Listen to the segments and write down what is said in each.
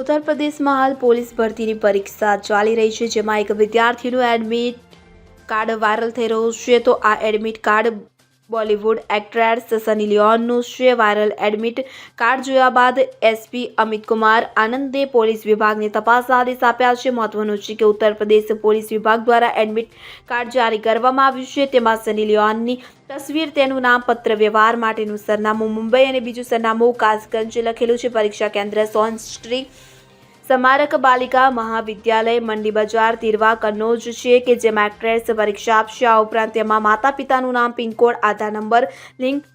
ઉત્તર પ્રદેશમાં હાલ પોલીસ ભરતીની પરીક્ષા ચાલી રહી છે, જેમાં એક વિદ્યાર્થીનું એડમિટ કાર્ડ વાયરલ થઈ રહ્યું છે. તો આ admit card Bollywood actress Sunny લિયોનનું શ્રેય વાયરલ એડમિટ કાર્ડ જોયા બાદ એસપી અમિત કુમાર આનંદે પોલીસ વિભાગને તપાસના આદેશ આપ્યા છે. મહત્વનું છે કે ઉત્તર પ્રદેશ પોલીસ વિભાગ દ્વારા એડમિટ કાર્ડ જારી કરવામાં આવ્યું છે. તેમાં સની લિયોનની તસવીર, તેનું નામ, પત્ર, વ્યવહાર માટેનું સરનામું, મુંબઈ અને બીજું સરનામું કાસગંજ લખેલું છે. પરીક્ષા કેન્દ્ર સોન સ્ટ્રીટ સ્મારક બાલિકા મહાવિદ્યાલય મંડી બજાર તિરવા કન્નોજ છે કે જેમાં એક્ટ્રેસ પરીક્ષા આપશે. આ ઉપરાંત તેમાં માતા પિતાનું નામ, પિનકોડ, આધાર નંબર, લિંક,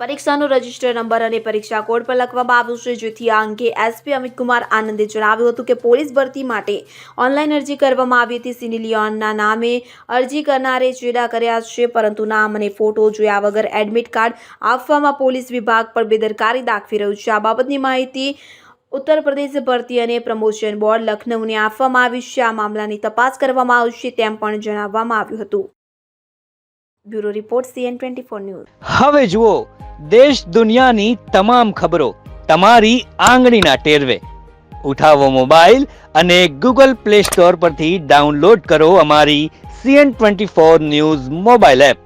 પરીક્ષાનો રજિસ્ટર નંબર અને પરીક્ષા કોડ પર લખવામાં આવ્યું છે. જેથી આ અંગે એસપી અમિત કુમાર આનંદે જણાવ્યું હતું કે પોલીસ ભરતી માટે ઓનલાઈન અરજી કરવામાં આવી હતી. સિની લિયોનના નામે અરજી કરનારે ચેડા કર્યા છે, પરંતુ નામ અને ફોટો જોયા વગર એડમિટ કાર્ડ આપવામાં પોલીસ વિભાગ પર બેદરકારી દાખવી રહ્યું છે. આ બાબતની માહિતી ઉત્તર પ્રદેશ ભરતી અને પ્રમોશન બોર્ડ લખનૌને આપવામાં આવી છે. આ મામલાની તપાસ કરવામાં આવશે તેમ પણ જણાવવામાં આવ્યું હતું. Bureau report CN twenty four news. હવે જુઓ, દેશ દુનિયાની તમામ ખબરો તમારી આંગળીના ટેરવે. ઉઠાવો મોબાઈલ અને ગૂગલ પ્લે સ્ટોર પરથી ડાઉનલોડ કરો અમારી CN twenty four news mobile app.